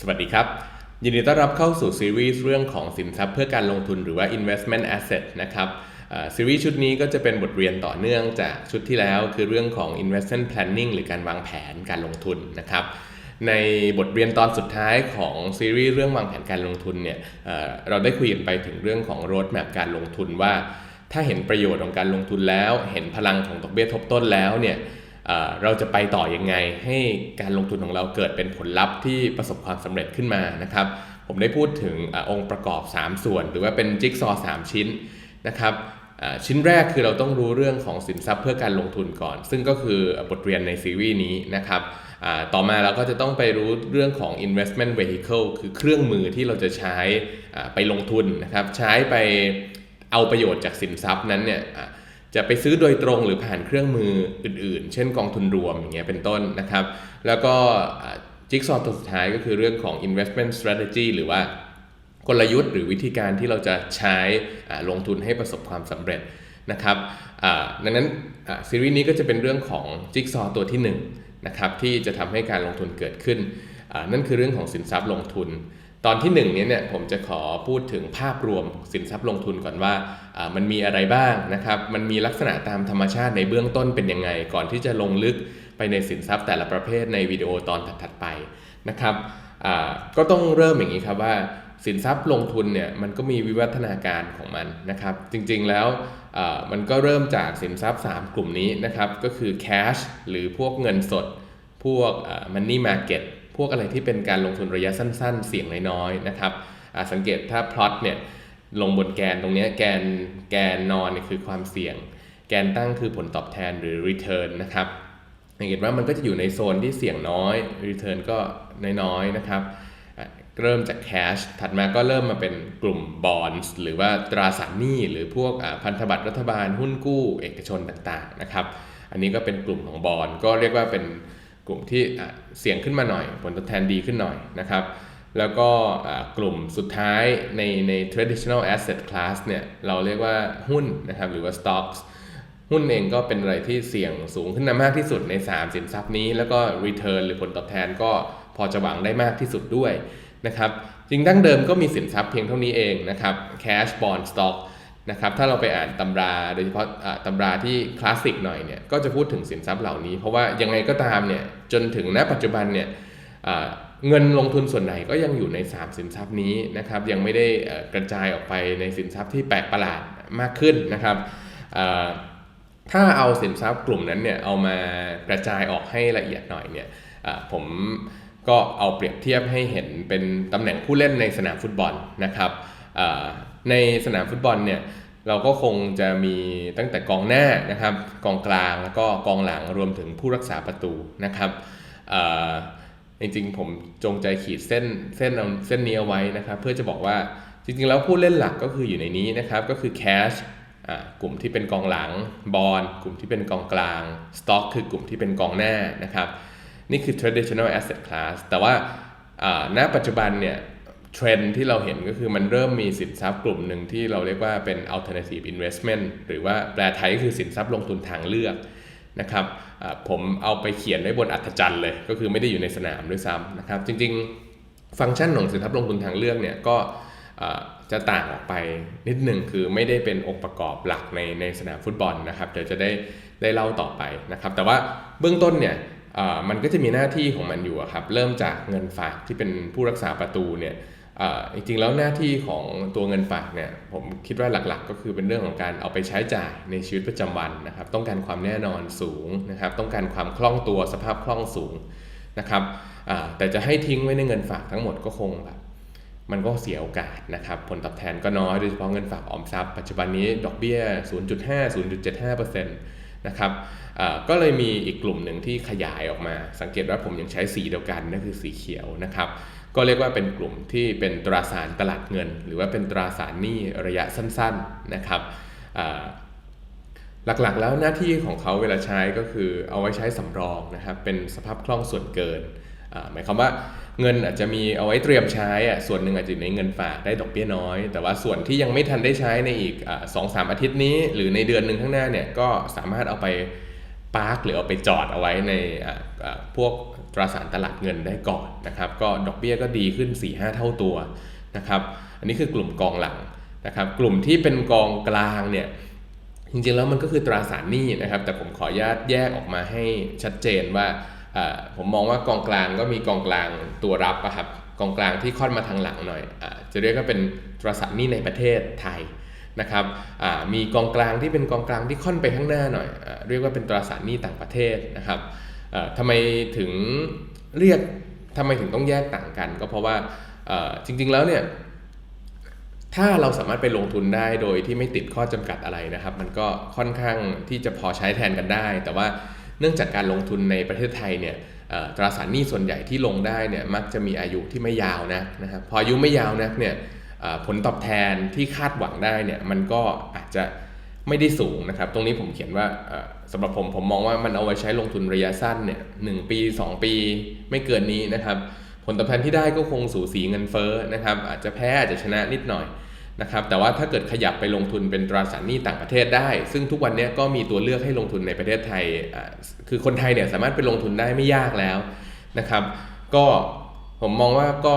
สวัสดีครับยินดีต้อนรับเข้าสู่ซีรีส์เรื่องของสินทรัพย์เพื่อการลงทุนหรือว่า investment asset นะครับซีรีส์ชุดนี้ก็จะเป็นบทเรียนต่อเนื่องจากชุดที่แล้วคือเรื่องของ investment planning หรือการวางแผนการลงทุนนะครับในบทเรียนตอนสุดท้ายของซีรีส์เรื่องวางแผนการลงทุนเนี่ยเอ่อเราได้คุยกันไปถึงเรื่องของ road map การลงทุนว่า ถ้าเห็นประโยชน์ของการลงทุนแล้ว เห็นพลังของดอกเบี้ยทบต้นแล้วเนี่ย เราจะไปต่อยังไง ให้การลงทุนของเราเกิดเป็นผลลัพธ์ที่ประสบความสำเร็จขึ้นมานะครับ ผมได้พูดถึงอองค์ประกอบ 3 ส่วน หรือว่าเป็นจิ๊กซอว์3ชิ้นนะครับชิ้นแรกคือเราต้องรู้เรื่องของสินทรัพย์เพื่อการลงทุนก่อน ซึ่งก็คือบทเรียนในซีรีส์นี้นะครับต่อมาเราก็จะต้องไปรู้เรื่องของ investment vehicle คือเครื่องมือที่เราจะใช้ไปลงทุนนะครับ ใช้ไปเอาประโยชน์จากสินทรัพย์นั้นเนี่ย จะไปซื้อโดยตรงหรือผ่านเครื่องมืออื่นๆ เช่นกองทุนรวมอย่างเงี้ยเป็นต้นนะครับ แล้วก็จิ๊กซอว์ตัวสุดท้ายก็คือเรื่องของ investment strategy หรือว่ากลยุทธ์หรือวิธีการที่เราจะใช้ลงทุนให้ประสบความสำเร็จนะครับอ่าดังนั้นซีรีส์นี้ก็จะเป็นเรื่องของจิ๊กซอว์ตัวที่1นงนะครับที่จะทำให้การลงทุนเกิดขึ้นอ่านั่นคือเรื่องของสินทรัพย์ลงทุน ตอนที่1นี้เนี่ยผมจะขอพูดถึงภาพรวมสินทรัพย์ลงทุนก่อนว่ามันมีอะไรบ้างนะครับ มันมีลักษณะตามธรรมชาติในเบื้องต้นเป็นยังไง ก่อนที่จะลงลึกไปในสินทรัพย์แต่ละประเภทในวิดีโอตอนถัดๆไปนะครับก็ต้องเริ่มอย่างนี้ครับว่าสินทรัพย์ลงทุนเนี่ยมันก็มีวิวัฒนาการของมันนะครับ จริงๆแล้วมันก็เริ่มจากสินทรัพย์ 3 กลุ่มนี้นะครับ ก็คือ cash หรือพวกเงินสด พวก money market พวกอะไรที่เป็นการลงทุนระยะสั้น ๆ เสี่ยงน้อยๆนะครับสังเกตถ้าพลอตเนี่ยลงบนแกนตรงนี้แกนแกนนอนเนี่ยคือความเสี่ยง แกนตั้งคือผลตอบแทนหรือ return นะครับสังเกตว่ามันก็จะอยู่ในโซนที่เสี่ยงน้อย return ก็น้อยๆนะครับเริ่มจาก cash ถัดมาก็เริ่มมาเป็นกลุ่ม bonds หรือว่าตราสารหนี้หรือพวกพันธบัตรรัฐบาลหุ้นกู้ เอกชนต่างๆนะครับ อันนี้ก็เป็นกลุ่มของบอลก็เรียกว่าเป็น กลุ่มที่เสี่ยงขึ้นมาหน่อย ผลตอบแทนดีขึ้นหน่อยนะครับ แล้วก็กลุ่มสุดท้ายในใน traditional asset class เนี่ยเราเรียกว่าหุ้นนะครับหรือว่า stocks หุ้นเองก็เป็นอะไรที่เสี่ยงสูงขึ้นมามากที่สุดใน 3 สินทรัพย์นี้ แล้วก็ return หรือผลตอบแทนก็พอจะหวังได้มากที่สุดด้วยนะครับจริงดั้งเดิมก็มีสินทรัพย์เพียงเท่านี้เองนะครับ cash bond stock นะครับถ้าเราไปอ่านตำราโดยเฉพาะอ่าตำราที่คลาสสิกหน่อยเนี่ยก็จะพูดถึงสินทรัพย์เหล่านี้ เพราะว่ายังไงก็ตามเนี่ยจนถึงณปัจจุบันเนี่ยเงินลงทุนส่วนไหนก็ยังอยู่ใน 3 สินทรัพย์นี้นะครับยังไม่ได้กระจายออกไปในสินทรัพย์ที่แปลกประหลาดมากขึ้นนะครับถ้าเอาสินทรัพย์กลุ่มนั้นเนี่ยเอามากระจายออกให้ละเอียดหน่อยเนี่ยผมก็เอาเปรียบเทียบให้เห็นเป็นตำแหน่งผู้เล่นในสนามฟุตบอลนะครับ ในสนามฟุตบอลเนี่ยเราก็คงจะมีตั้งแต่กองหน้านะครับกองกลางแล้วก็กองหลังรวมถึงผู้รักษาประตูนะครับจริงๆผมจงใจขีดเส้นเส้นเส้นนี้เอาไว้นะครับ เพื่อจะบอกว่าจริงๆแล้วผู้เล่นหลักก็คืออยู่ในนี้นะครับ ก็คือ cash อ่ากลุ่มที่เป็นกองหลังบอลกลุ่มที่เป็นกองกลาง stock คือกลุ่มที่เป็นกองหน้านะครับ นี่คือ traditional asset class แต่ว่าณปัจจุบันเนี่ย เทรนด์ที่เราเห็นก็คือมันเริ่มมีสินทรัพย์กลุ่มหนึ่งที่เราเรียกว่าเป็น alternative investment หรือว่าแปลไทยก็คือสินทรัพย์ลงทุนทางเลือกนะครับผมเอาไปเขียนไว้บนอัฐจันทร์เลย ก็คือไม่ได้อยู่ในสนามด้วยซ้ำนะครับ จริงๆ ฟังก์ชันของสินทรัพย์ลงทุนทางเลือกเนี่ยก็จะต่างออกไปนิดหนึ่งคือไม่ได้เป็นองค์ประกอบหลักในในสนามฟุตบอลนะครับเดี๋ยวจะได้ได้เล่าต่อไปนะครับ แต่ว่าเบื้องต้นเนี่ยมันก็จะมีหน้าที่ของมันอยู่ครับเริ่มจากเงินฝากที่เป็นผู้รักษาประตูเนี่ย จริงๆแล้วหน้าที่ของตัวเงินฝากเนี่ยผมคิดว่าหลักๆ ก็คือเป็นเรื่องของการเอาไปใช้จ่ายในชีวิตประจำวันนะครับ ต้องการความแน่นอนสูงนะครับ ต้องการความคล่องตัวสภาพคล่องสูงนะครับอ่าแต่จะให้ทิ้งไว้ในเงินฝากทั้งหมดก็คงแบบมันก็เสียโอกาสนะครับ ผลตอบแทนก็น้อยโดยเฉพาะเงินฝากออมทรัพย์ปัจจุบันนี้ดอกเบี้ย 0.5 0.75%นะครับอ่าก็เลยมีอีกกลุ่มหนึ่งที่ขยายออกมา สังเกตว่าผมยังใช้สีเดียวกันนั่นคือสีเขียวนะครับ ก็เรียกว่าเป็นกลุ่มที่เป็นตราสารตลาดเงิน หรือว่าเป็นตราสารหนี้ระยะสั้นๆนะครับหลักๆ แล้วหน้าที่ของเขาเวลาใช้ก็คือเอาไว้ใช้สำรองนะครับเป็นสภาพคล่องส่วนเกินหมายความว่าเงินอาจจะมีเอาไว้เตรียมใช้ส่วนหนึ่งอาจจะในเงินฝากได้ดอกเบี้ยน้อย แต่ว่าส่วนที่ยังไม่ทันได้ใช้ในอีกสองสามอาทิตย์นี้ หรือในเดือนหนึ่งข้างหน้าเนี่ยก็สามารถเอาไป ปาร์คหรือเอาไปจอดเอาไว้ในพวกตราสารตลาดเงินได้ก่อนนะครับ ก็ดอกเบี้ยก็ดีขึ้น 4-5 เท่าตัวนะครับ อันนี้คือกลุ่มกองหลังนะครับ กลุ่มที่เป็นกองกลางเนี่ยจริงๆแล้วมันก็คือตราสารหนี้นะครับ แต่ผมขออนุญาตแยกออกมาให้ชัดเจนว่าผมมองว่ากองกลางก็มีกองกลางตัวรับอะครับกองกลางที่ค่อนมาทางหลังหน่อยอาจะเรียกว่าเป็นตราสารหนี้ในประเทศไทย นะครับมีกองกลางที่เป็นกองกลางที่ค่อนไปข้างหน้าหน่อยอเรียกว่าเป็นตราสารหนี้ต่างประเทศนะครับทำไมถึงเรียกทำไมถึงต้องแยกต่างกัน ก็เพราะว่าจริงๆแล้วเนี่ยถ้าเราสามารถไปลงทุนได้โดยที่ไม่ติดข้อจำกัดอะไรนะครับ มันก็ค่อนข้างที่จะพอใช้แทนกันได้ แต่ว่าเนื่องจากการลงทุนในประเทศไทยเนี่ยตราสารหนี้ส่วนใหญ่ที่ลงได้เนี่ยมักจะมีอายุที่ไม่ยาวนะนะครับพออายุไม่ยาวนักเนี่ย ผลตอบแทนที่คาดหวังได้เนี่ยมันก็อาจจะไม่ได้สูงนะครับ ตรงนี้ผมเขียนว่าสำหรับผมผมมองว่ามันเอาไว้ใช้ลงทุนระยะสั้นเนี่ยหปี 2 ปีไม่เกินนี้นะครับ ผลตอบแทนที่ได้ก็คงสูสีเงินเฟ้อนะครับ อาจจะแพ้อาจจะชนะนิดหน่อยนะครับ แต่ว่าถ้าเกิดขยับไปลงทุนเป็นตราสารหนี้ต่างประเทศได้ ซึ่งทุกวันนี้ก็มีตัวเลือกให้ลงทุนในประเทศไทย คือคนไทยเนี่ยสามารถไปลงทุนได้ไม่ยากแล้วนะครับ ก็ผมมองว่าก็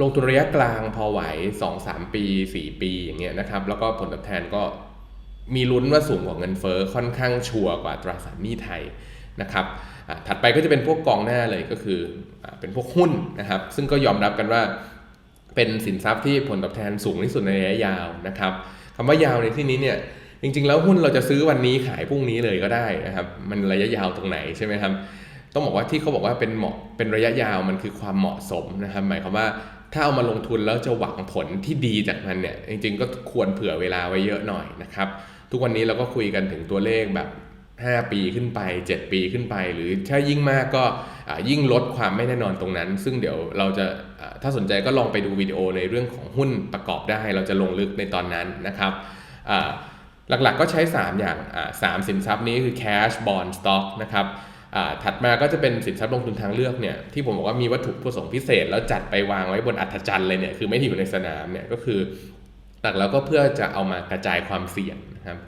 ลงทุนระยะกลางพอไหว 2-3 ปี 4 ปีอย่างเงี้ยนะครับ แล้วก็ผลตอบแทนก็มีลุ้นว่าสูงกว่าเงินเฟ้อค่อนข้างชัวร์กว่าตราสารหนี้ไทยนะครับถัดไปก็จะเป็นพวกกองหน้าเลยก็คือเป็นพวกหุ้นนะครับ ซึ่งก็ยอมรับกันว่าเป็นสินทรัพย์ที่ผลตอบแทนสูงที่สุดในระยะยาวนะครับคำว่ายาวในที่นี้เนี่ยจริง ๆ แล้วหุ้นเราจะซื้อวันนี้ขายพรุ่งนี้เลยก็ได้นะครับ มันระยะยาวตรงไหนใช่ไหมครับต้องบอกว่าที่เขาบอกว่าเป็นเหมาะเป็นระยะยาวมันคือความเหมาะสมนะครับ หมายความว่า ถ้าเอามาลงทุนแล้วจะหวังผลที่ดีจากมันเนี่ยจริงๆ ก็ควรเผื่อเวลาไว้เยอะหน่อยนะครับ ทุกวันนี้เราก็คุยกันถึงตัวเลขแบบ 5 ปีขึ้นไป 7 ปีขึ้นไป หรือถ้ายิ่งมากก็อ่ายิ่งลดความไม่แน่นอนตรงนั้น ซึ่งเดี๋ยวเราจะถ้าสนใจก็ลองไปดูวิดีโอในเรื่องของหุ้นประกอบได้ เราจะลงลึกในตอนนั้นนะครับอ่าหลักๆก็ใช้ 3 อย่างอ่าสามสินทรัพย์นี้คือ cash bond stock นะครับ ถัดมาก็จะเป็นสินทรัพย์ลงทุนทางเลือกเนี่ยที่ผมบอกว่ามีวัตถุประสงค์พิเศษ แล้วจัดไปวางไว้บนอัฐจันทร์เลยเนี่ยคือไม่ได้อยู่ในสนามเนี่ยก็คือหลักแล้วก็เพื่อจะเอามากระจายความเสี่ยงนะครับ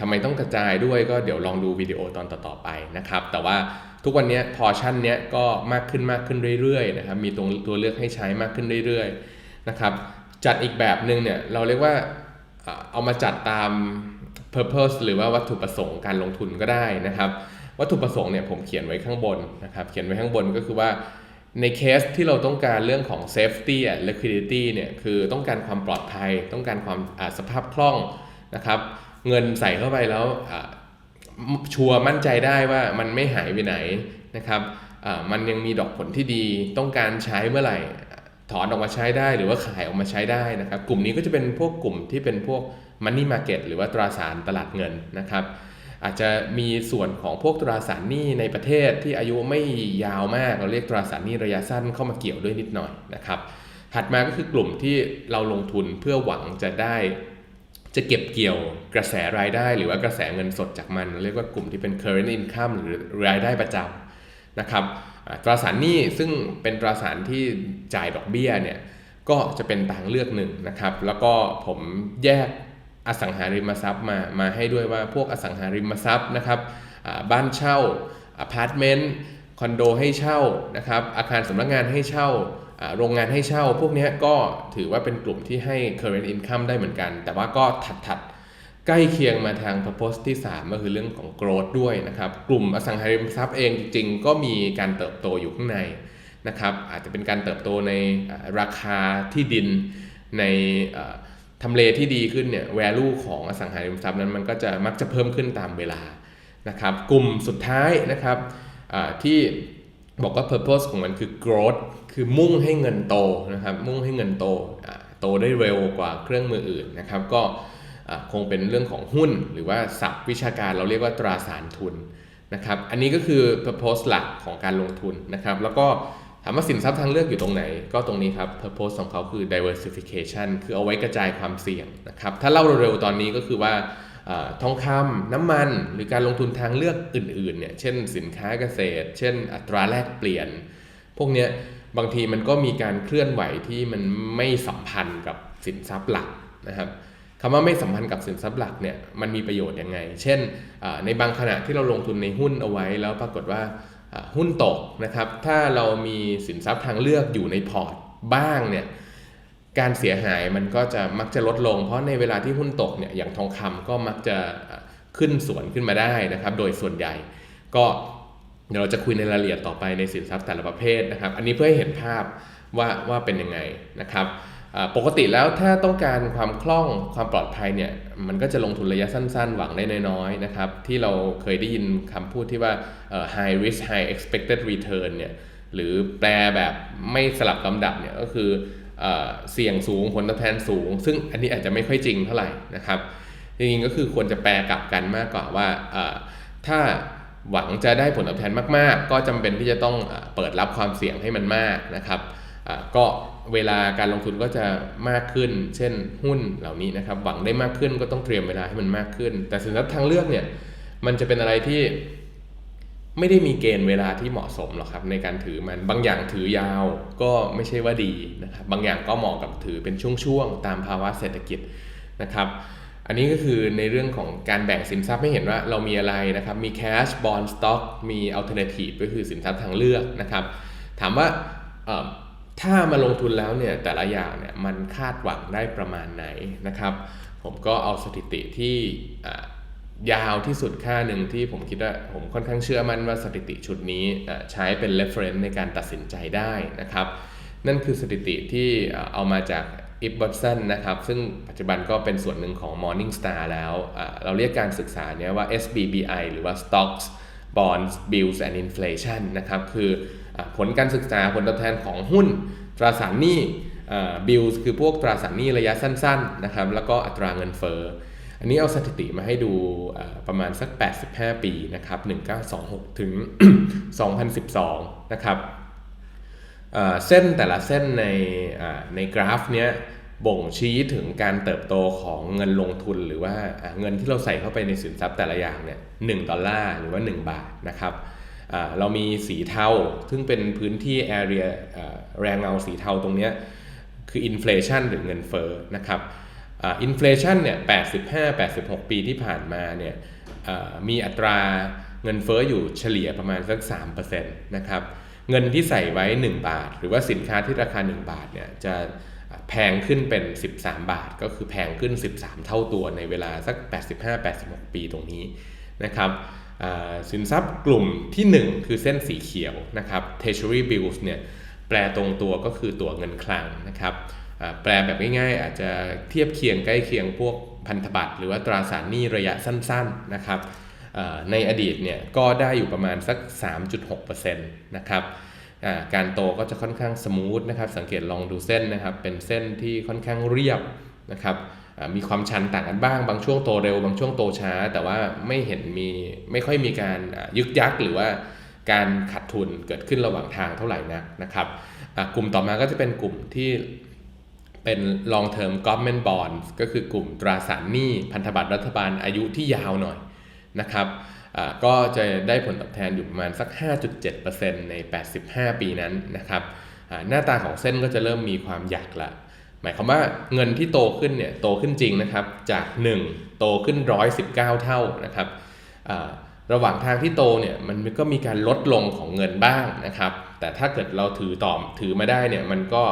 ทำไมต้องกระจายด้วยก็เดี๋ยวลองดูวิดีโอตอนต่อๆไปนะครับ แต่ว่าทุกวันนี้พอชั่นเนี้ยก็มากขึ้นมากขึ้นเรื่อยๆนะครับมีตรงตัวเลือกให้ใช้มากขึ้นเรื่อยๆนะครับจัดอีกแบบหนึ่งเนี่ยเราเรียกว่าอ่าเอามาจัดตาม purpose หรือว่าวัตถุประสงค์การลงทุนก็ได้นะครับ วัตถุประสงค์เนี่ยผมเขียนไว้ข้างบนนะครับ เขียนไว้ข้างบนก็คือว่าในเคสที่เราต้องการเรื่องของ safety and liquidity เนี่ยคือต้องการความปลอดภัย ต้องการความสภาพคล่องนะครับ เงินใส่เข้าไปแล้วชัวร์มั่นใจได้ว่ามันไม่หายไปไหนนะครับมันยังมีดอกผลที่ดี ต้องการใช้เมื่อไหร่ถอนออกมาใช้ได้หรือว่าขายออกมาใช้ได้นะครับ กลุ่มนี้ก็จะเป็นพวกกลุ่มที่เป็นพวก Money Market หรือว่าตราสารตลาดเงินนะครับ อาจจะมีส่วนของพวกตราสารหนี้ในประเทศที่อายุไม่ยาวมากเราเรียกตราสารหนี้ระยะสั้นเข้ามาเกี่ยวด้วยนิดหน่อยนะครับถัดมาก็คือกลุ่มที่เราลงทุนเพื่อหวังจะได้ จะเก็บเกี่ยวกระแสรายได้ หรือว่ากระแสเงินสดจากมัน เรียกว่ากลุ่มที่เป็น current income หรือรายได้ประจำนะครับตราสารหนี้ซึ่งเป็นตราสารที่จ่ายดอกเบี้ยเนี่ยก็จะเป็นทางเลือกหนึ่งนะครับ แล้วก็ผมแยก อสังหาริมทรัพย์มามาให้ด้วยว่าพวกอสังหาริมทรัพย์นะครับบ้านเช่าอพาร์ตเมนต์คอนโดให้เช่านะครับอาคารสำนักงานให้เช่าโรงงานให้เช่า พวกนี้ก็ถือว่าเป็นกลุ่มที่ให้ current income ได้เหมือนกัน แต่ว่าก็ถัดๆ ใกล้เคียงมาทาง purpose ที่ 3 ก็คือเรื่องของ growth ด้วยนะครับ กลุ่มอสังหาริมทรัพย์เองจริงๆ ก็มีการเติบโตอยู่ข้างในนะครับ อาจจะเป็นการเติบโตในราคาที่ดินใน ทำเลที่ดีขึ้นเนี่ย value ของอสังหาริมทรัพย์นั้นมันก็จะมักจะเพิ่มขึ้นตามเวลานะครับ กลุ่มสุดท้ายนะครับที่บอกว่า purpose ของมันคือ growth คือมุ่งให้เงินโตนะครับ มุ่งให้เงินโต โตได้เร็วกว่าเครื่องมืออื่นนะครับ ก็คงเป็นเรื่องของหุ้น หรือว่าศัพท์วิชาการเราเรียกว่าตราสารทุนนะครับ อันนี้ก็คือ purpose หลักของการลงทุนนะครับ แล้วก็ามว่าสินทรัพย์ทางเลือกอยู่ตรงไหน ก็ตรงนี้ครับ purpose ของเขาคือ diversification คือเอาไว้กระจายความเสี่ยงนะครับ ถ้าเล่าเร็วๆตอนนี้ก็คือว่าอทองคำน้ำมัน หรือการลงทุนทางเลือกอื่นๆเนี่ย เช่นสินค้าเกษตร เช่นอัตราแลกเปลี่ยน พวกเนี้ยบางทีมันก็มีการเคลื่อนไหวที่มันไม่สัมพันธ์กับสินทรัพย์หลักนะครับคำว่าไม่สัมพันธ์กับสินทรัพย์หลักเนี่ยมันมีประโยชน์ยังไง เช่นในบางขณะที่เราลงทุนในหุ้นเอาไว้แล้วปรากฏว่า หุ้นตกนะครับ ถ้าเรามีสินทรัพย์ทางเลือกอยู่ในพอร์ตบ้างเนี่ยการเสียหายมันก็จะมักจะลดลง เพราะในเวลาที่หุ้นตกเนี่ยอย่างทองคำก็มักจะขึ้นสวนขึ้นมาได้นะครับ โดยส่วนใหญ่ก็เดี๋ยวเราจะคุยในรายละเอียดต่อไปในสินทรัพย์แต่ละประเภทนะครับ อันนี้เพื่อให้เห็นภาพว่าว่าเป็นยังไงนะครับ ปกติแล้วถ้าต้องการความคล่องความปลอดภัยเนี่ยมันก็จะลงทุนระยะสั้นๆ หวังได้น้อยๆนะครับที่เราเคยได้ยินคำพูดที่ว่า high risk high expected return เนี่ยหรือแปลแบบไม่สลับลำดับเนี่ยก็คือเสี่ยงสูงผลตอบแทนสูง ซึ่งอันนี้อาจจะไม่ค่อยจริงเท่าไหร่นะครับจริงๆก็คือควรจะแปลกลับกันมากกว่าว่าถ้าหวังจะได้ผลตอบแทนมากๆ ก็จำเป็นที่จะต้องเปิดรับความเสี่ยงให้มันมากนะครับ ก็เวลาการลงทุนก็จะมากขึ้น เช่นหุ้นเหล่านี้นะครับหวังได้มากขึ้นก็ต้องเตรียมเวลาให้มันมากขึ้น แต่สินทรัพย์ทางเลือกเนี่ยมันจะเป็นอะไรที่ไม่ได้มีเกณฑ์เวลาที่เหมาะสมหรอกครับในการถือมันบางอย่างถือยาวก็ไม่ใช่ว่าดีนะครับบางอย่างก็เหมาะกับถือเป็นช่วงๆตามภาวะเศรษฐกิจนะครับอันนี้ก็คือในเรื่องของการแบ่งสินทรัพย์ให้เห็นว่าเรามีอะไรนะครับมี cash bond stock มี alternative ก็คือสินทรัพย์ทางเลือกนะครับถามว่า ถ้ามาลงทุนแล้วเนี่ยแต่ละอย่างเนี่ยมันคาดหวังได้ประมาณไหนนะครับ ผมก็เอาสถิติที่ยาวที่สุดค่าหนึ่งที่ผมคิดว่าผมค่อนข้างเชื่อมั่นว่าสถิติชุดนี้ใช้เป็น reference ในการตัดสินใจได้นะครับ นั่นคือสถิติที่เอามาจากอิบบัตสันนะครับ ซึ่งปัจจุบันก็เป็นส่วนหนึ่งของ Morningstar แล้ว เราเรียกการศึกษาเนี้ยว่า SBBI หรือว่า Stocks Bonds Bills and Inflation นะครับ คือ ผลการศึกษาผลตอบแทนของหุ้น ตราสารหนี้บิลคือพวกตราสารหนี้ระยะสั้นๆนะครับแล้วก็อัตราเงินเฟ้ออันนี้เอาสถิติมาให้ดูประมาณสัก 85 ปีนะครับ1926 ถึง 2012 นะครับเส้นแต่ละเส้นในในกราฟเนี้ยบ่งชี้ถึงการเติบโตของเงินลงทุนหรือว่าเงินที่เราใส่เข้าไปในสินทรัพย์แต่ละอย่างเนี่ย1ดอลลาร์หรือว่า 1 บาทนะครับ เรามีสีเทา ซึ่งเป็นพื้นที่ area แรงเงาสีเทาตรงนี้คืออินฟลชันหรือเงินเฟ้อนะครับอินฟลชันเนี่ย85-86 ปีที่ผ่านมาเนี่ยมีอัตราเงินเฟ้ออยู่เฉลี่ยประมาณสัก3%นะครับ เงินที่ใส่ไว้ 1 บาท หรือว่าสินค้าที่ราคา 1 บาทเนี่ยจะแพงขึ้นเป็น 13 บาท ก็คือแพงขึ้น 13 เท่าตัวในเวลาสัก 85-86 ปีตรงนี้ นะครับสินทรัพย์กลุ่มที่ 1 คือเส้นสีเขียวนะครับ Treasury Bills เนี่ยแปลตรงตัวก็คือตัวเงินคลังนะครับแปลแบบง่ายๆ อาจจะเทียบเคียงใกล้เคียงพวกพันธบัตรหรือว่าตราสารหนี้ระยะสั้นๆนะครับในอดีตเนี่ยก็ได้อยู่ประมาณสัก 3.6%นะครับการโตก็จะค่อนข้างสมูทนะครับสังเกตลองดูเส้นนะครับเป็นเส้นที่ค่อนข้างเรียบนะครับ มีความชันต่างกันบ้าง บางช่วงโตเร็ว บางช่วงโตช้า แต่ว่าไม่เห็นมีไม่ค่อยมีการยึกยักหรือว่าการขาดทุนเกิดขึ้นระหว่างทางเท่าไหร่นักนะครับกลุ่มต่อมาก็จะเป็นกลุ่มที่เป็น long term government bonds ก็คือกลุ่มตราสารหนี้พันธบัตรรัฐบาลอายุที่ยาวหน่อยนะครับก็จะได้ผลตอบแทนอยู่ประมาณสัก 5.7%ใน 85 ปีนั้นนะครับหน้าตาของเส้นก็จะเริ่มมีความหยักละ หมายความว่าเงินที่โตขึ้นเนี่ยโตขึ้นจริงนะครับจาก 1 โตขึ้น 119 เท่านะครับระหว่างทางที่โตเนี่ยมันก็มีการลดลงของเงินบ้างนะครับ แต่ถ้าเกิดเราถือต่อถือมาได้เนี่ยมันก็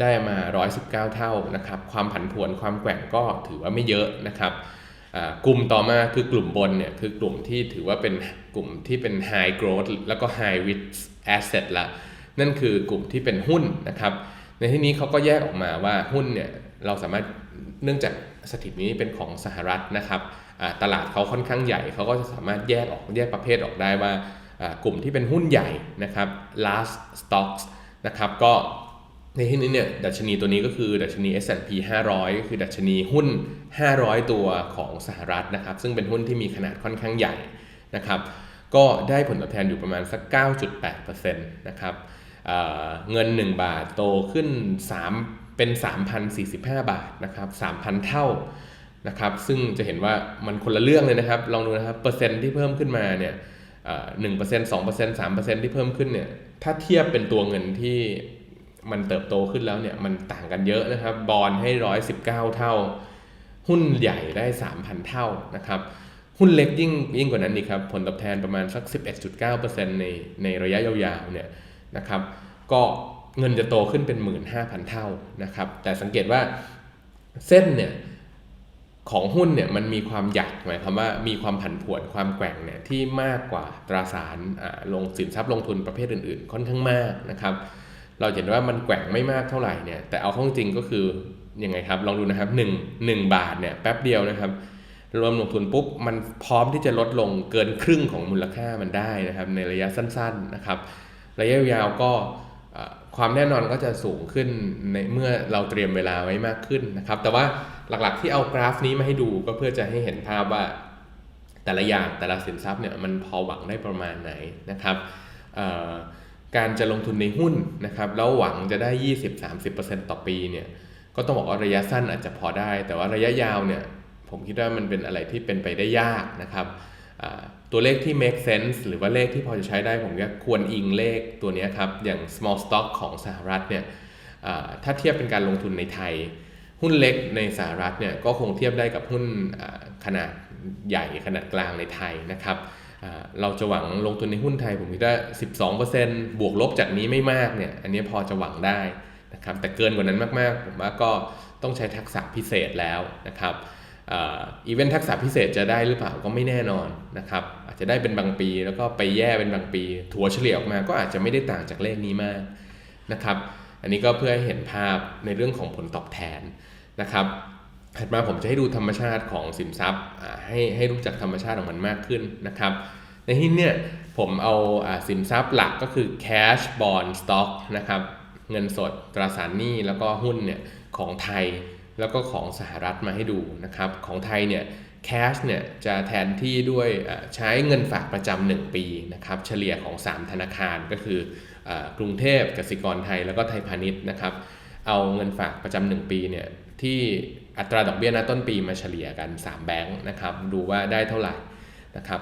ได้มา 119 เท่านะครับ ความผันผวนความแกว่งก็ถือว่าไม่เยอะนะครับกลุ่มต่อมาคือกลุ่มบนเนี่ยคือกลุ่มที่ถือว่าเป็นกลุ่มที่เป็น high growth แล้วก็ high risk asset ละนั่นคือกลุ่มที่เป็นหุ้นนะครับ ในที่นี้เขาก็แยกออกมาว่าหุ้นเนี่ยเราสามารถเนื่องจากสถิตินี้เป็นของสหรัฐนะครับตลาดเขาค่อนข้างใหญ่เขาก็จะสามารถแยกออกแยกประเภทออกได้ว่ากลุ่มที่เป็นหุ้นใหญ่นะครับ last stocks นะครับก็ในที่นี้เนี่ยดัชนีตัวนี้ก็คือดัชนี S&P 500 ก็คือดัชนีหุ้น 500 ตัวของสหรัฐนะครับซึ่งเป็นหุ้นที่มีขนาดค่อนข้างใหญ่นะครับก็ได้ผลตอบแทนอยู่ประมาณสัก 9.8%นะครับ เงิน 1 บาทโตขึ้น 3 เป็น 3,045 บาทนะครับ3,000 เท่านะครับซึ่งจะเห็นว่ามันคนละเรื่องเลยนะครับ ลองดูนะครับเปอร์เซ็นต์ที่เพิ่มขึ้นมาเนี่ยหนึ่งเปอร์เซ็นต์สองเปอร์เซ็นต์สามเปอร์เซ็นต์ที่เพิ่มขึ้นเนี่ยถ้าเทียบเป็นตัวเงินที่มันเติบโตขึ้นแล้วเนี่ยมันต่างกันเยอะนะครับบอลให้ร้อยสิบเก้าเท่า หุ้นใหญ่ได้3,000เท่านะครับหุ้นเล็กยิ่งยิ่งกว่านั้นอีกครับ ผลตอบแทนประมาณสัก 11.9%ในในระยะยาวๆเนี่ย นะครับ ก็เงินจะโตขึ้นเป็น 15,000 เท่านะครับ แต่สังเกตว่าเส้นเนี่ยของหุ้นเนี่ยมันมีความหยักหมายความว่ามีความผันผวนความแกว่งเนี่ยที่มากกว่าตราสารลงสินทรัพย์ลงทุนประเภทอื่นๆ ค่อนข้างมากนะครับ เราเห็นว่ามันแกว่งไม่มากเท่าไหร่เนี่ยแต่เอาข้าจริงก็คือยังไงครับลองดูนะครับ1 1บาทเนี่ยแป๊บเดียวนะครับ รวมลงทุนปุ๊บมันพร้อมที่จะลดลงเกินครึ่งของมูลค่ามันได้นะครับในระยะสั้น ๆนะครับ ระยะยาวก็ความแน่นอนก็จะสูงขึ้นในเมื่อเราเตรียมเวลาไว้มากขึ้นนะครับ แต่ว่าหลักๆที่เอากราฟนี้มาให้ดูก็เพื่อจะให้เห็นภาพว่าแต่ละอย่างแต่ละสินทรัพย์เนี่ยมันพอหวังได้ประมาณไหนนะครับการจะลงทุนในหุ้นนะครับแล้วหวังจะได้ 20-30%ต่อปีเนี่ยก็ต้องบอกว่าระยะสั้นอาจจะพอได้ แต่ว่าระยะยาวเนี่ยผมคิดว่ามันเป็นอะไรที่เป็นไปได้ยากนะครับ ตัวเลขที่ make sense หรือว่าเลขที่พอจะใช้ได้ผมก็ควรอิงเลขตัวนี้ครับ อย่าง small stock ของสหรัฐเนี่ยถ้าเทียบเป็นการลงทุนในไทย หุ้นเล็กในสหรัฐเนี่ยก็คงเทียบได้กับหุ้นขนาดใหญ่ขนาดกลางในไทยนะครับเราจะหวังลงทุนในหุ้นไทยผมคิดว่า 12%บวกลบจากนี้ไม่มากเนี่ยอันนี้พอจะหวังได้นะครับแต่เกินกว่านั้นมากๆ ผมว่าก็ต้องใช้ทักษะพิเศษแล้วนะครับ อีเวนต์ทักษะพิเศษจะได้หรือเปล่าก็ไม่แน่นอนนะครับ อาจจะได้เป็นบางปีแล้วก็ไปแย่เป็นบางปี ถัวเฉลี่ยออกมาก็อาจจะไม่ได้ต่างจากเลขนี้มากนะครับ อันนี้ก็เพื่อให้เห็นภาพในเรื่องของผลตอบแทนนะครับถัดมาผมจะให้ดูธรรมชาติของสินทรัพย์ให้ให้รู้จักธรรมชาติของมันมากขึ้นนะครับ ในที่นี่ยผมเอาอ่าสินทรัพย์หลักก็คือ cash bond stock นะครับเงินสดตราสารหนี้แล้วก็หุ้นเนี่ยของไทย แล้วก็ของสหรัฐมาให้ดูนะครับ ของไทยเนี่ย cash เนี่ยจะแทนที่ด้วยใช้เงินฝากประจำ1ปีนะครับเฉลี่ยของ 3 ธนาคารก็คืออกรุงเทพกสิกรไทยแล้วก็ไทยพาณิชย์นะครับ เอาเงินฝากประจำหนึ่งปีเนี่ยที่อัตราดอกเบี้ยณต้นปีมาเฉลี่ยกัน 3 แบงค์นะครับดูว่าได้เท่าไหร่นะครับ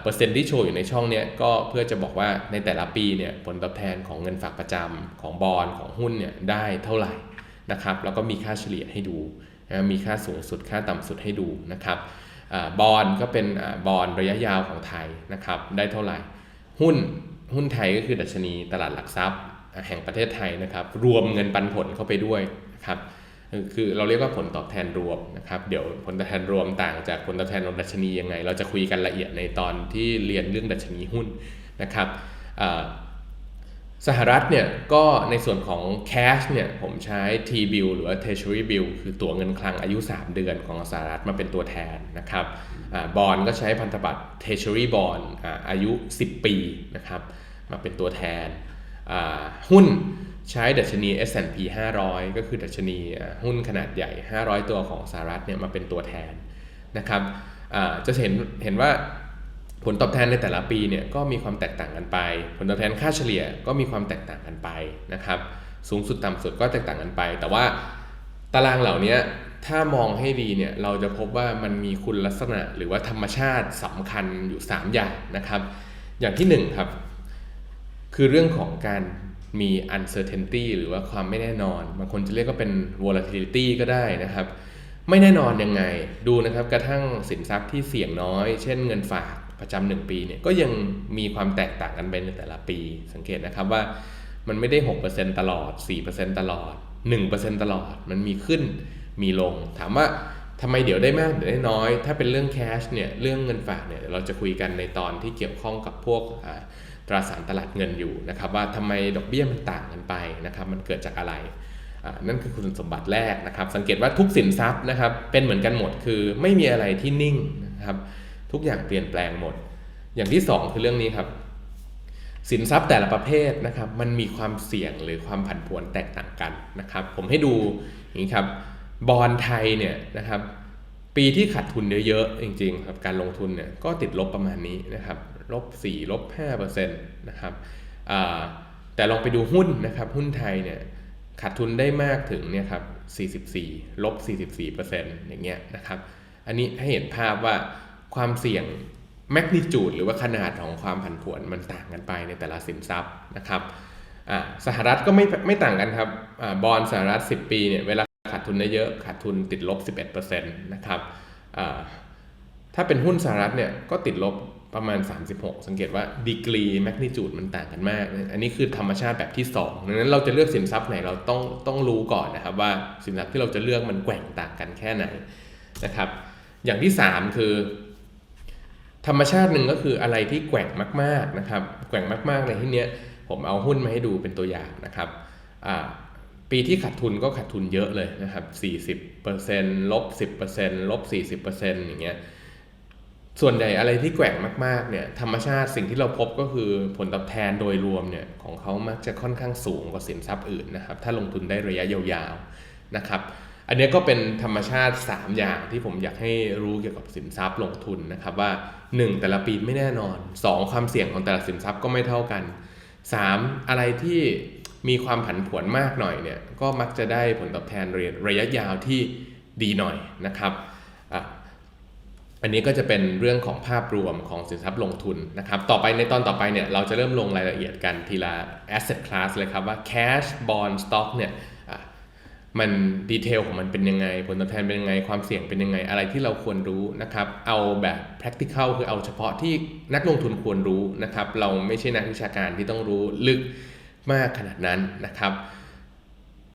เปอร์เซ็นต์ที่โชว์อยู่ในช่องเนี้ยก็เพื่อจะบอกว่าในแต่ละปีเนี่ยผลตอบแทนของเงินฝากประจำของบอลของหุ้นเนี่ยได้เท่าไหร่ นะครับแล้วก็มีค่าเฉลี่ยให้ดูนะมีค่าสูงสุดค่าต่ำสุดให้ดูนะครับบอลก็เป็นบอลระยะยาวของไทยนะครับได้เท่าไหร่ หุ้นหุ้นไทยก็คือดัชนีตลาดหลักทรัพย์แห่งประเทศไทยนะครับ รวมเงินปันผลเข้าไปด้วยนะครับคือเราเรียกว่าผลตอบแทนรวมนะครับเดี๋ยวผลตอบแทนรวมต่างจากผลตอบแทนของดัชนียังไง เราจะคุยกันละเอียดในตอนที่เรียนเรื่องดัชนีหุ้นนะครับ สหรัฐเนี่ยก็ในส่วนของ cash เนี่ยผมใช้ T-bill หรือว่า treasury bill คือตั๋วเงินคลังอายุ 3 เดือนของสหรัฐมาเป็นตัวแทนนะครับบอลก็ใช้พันธบัตร treasury bond ออายุ 10 ปีนะครับมาเป็นตัวแทน หุ้นใช้ดัชนี S&P 500 ก็คือดัชนีหุ้นขนาดใหญ่ 500 ตัวของสหรัฐเนี่ยมาเป็นตัวแทนนะครับจะเห็นเห็นว่า ผลตอบแทนในแต่ละปีเนี่ยก็มีความแตกต่างกันไป ผลตอบแทนค่าเฉลี่ยก็มีความแตกต่างกันไปนะครับ สูงสุดต่ำสุดก็แตกต่างกันไป แต่ว่าตารางเหล่านี้ถ้ามองให้ดีเนี่ยเราจะพบว่ามันมีคุณลักษณะหรือว่าธรรมชาติสำคัญอยู่ 3 อย่างนะครับ อย่างที่ 1 ครับ คือเรื่องของการมี uncertainty หรือว่าความไม่แน่นอน บางคนจะเรียกก็เป็น volatility ก็ได้นะครับ ไม่แน่นอนยังไง ดูนะครับกระทั่งสินทรัพย์ที่เสี่ยงน้อย เช่นเงินฝาก ประจำหนึ่งปีเนี่ยก็ยังมีความแตกต่างกันไปในแต่ละปี สังเกตนะครับว่ามันไม่ได้ 6%ตลอด 4%ตลอด 1%ตลอด มันมีขึ้นมีลง ถามว่าทำไมเดี๋ยวได้มากเดี๋ยวได้น้อย ถ้าเป็นเรื่องแคชเนี่ยเรื่องเงินฝากเนี่ยเราจะคุยกันในตอนที่เกี่ยวข้องกับพวกตราสารตลาดเงินอยู่นะครับว่าทำไมดอกเบี้ยมันต่างกันไปนะครับมันเกิดจากอะไร นั่นคือคุณสมบัติแรกนะครับ สังเกตว่าทุกสินทรัพย์นะครับเป็นเหมือนกันหมดคือไม่มีอะไรที่นิ่งนะครับ ทุกอย่างเปลี่ยนแปลงหมด อย่างที่ 2 คือเรื่องนี้ครับ สินทรัพย์แต่ละประเภทนะครับ มันมีความเสี่ยงหรือความผันผวนแตกต่างกันนะครับ ผมให้ดูอย่างนี้ครับบอลไทยเนี่ยนะครับ ปีที่ขาดทุนเยอะๆจริงๆครับการลงทุนเนี่ยก็ติดลบประมาณนี้นะครับลบ4ลบ5%นะครับแต่ลองไปดูหุ้นนะครับหุ้นไทยเนี่ยขาดทุนได้มากถึงเนี่ยครับ44ลบ44%อย่างเงี้ยนะครับ อันนี้ให้เห็นภาพว่า ความเสี่ยงแมกนิจูดหรือว่าขนาดของความผันผวนมันต่างกันไปในแต่ละสินทรัพย์นะครับอ่าสหรัฐก็ไม่ไม่ต่างกันครับอาบอลสหรัฐ 10 ปีเนี่ยเวลาขาดทุนได้เยอะขาดทุนติดลบ 11%นะครับอ่าถ้าเป็นหุ้นสหรัฐเนี่ยก็ติดลบประมาณ 36 สังเกตว่าดีกรีแมกนิจูดมันต่างกันมาก อันนี้คือธรรมชาติแบบที่2ดังนั้นเราจะเลือกสินทรัพย์ไหนเราต้องต้องรู้ก่อนนะครับว่าสินทรัพย์ที่เราจะเลือกมันแกว่งต่างกันแค่ไหนนะครับ อย่างที่ 3 คือ ธรรมชาติหนึ่งก็คืออะไรที่แกว่งมากๆนะครับ แกว่งมากๆในที่เนี้ยผมเอาหุ้นมาให้ดูเป็นตัวอย่างนะครับปีที่ขาดทุนก็ขาดทุนเยอะเลยนะครับ 40%ลบ 10%ลบ 40%อย่างเงี้ย ส่วนใหญ่อะไรที่แกว่งมากๆเนี่ยธรรมชาติสิ่งที่เราพบก็คือผลตอบแทนโดยรวมเนี่ยของเขามักจะค่อนข้างสูงกว่าสินทรัพย์อื่นนะครับ ถ้าลงทุนได้ระยะยาวๆนะครับ อันนี้ก็เป็นธรรมชาติ 3 อย่างที่ผมอยากให้รู้เกี่ยวกับสินทรัพย์ลงทุนนะครับว่า 1. แต่ละปีไม่แน่นอน 2. ความเสี่ยงของแต่ละสินทรัพย์ก็ไม่เท่ากัน 3. อะไรที่มีความผันผวนมากหน่อยเนี่ยก็มักจะได้ผลตอบแทนระยะยาวที่ดีหน่อยนะครับอันนี้ก็จะเป็นเรื่องของภาพรวมของสินทรัพย์ลงทุนนะครับ ต่อไปในตอนต่อไปเนี่ยเราจะเริ่มลงรายละเอียดกันทีละ asset class เลยครับว่า cash bond stock เนี่ย มันดีเทลของมันเป็นยังไง ผลตอบแทนเป็นยังไง ความเสี่ยงเป็นยังไง อะไรที่เราควรรู้นะครับ เอาแบบ practical คือเอาเฉพาะที่นักลงทุนควรรู้นะครับ เราไม่ใช่นักวิชาการที่ต้องรู้ลึกมากขนาดนั้นนะครับ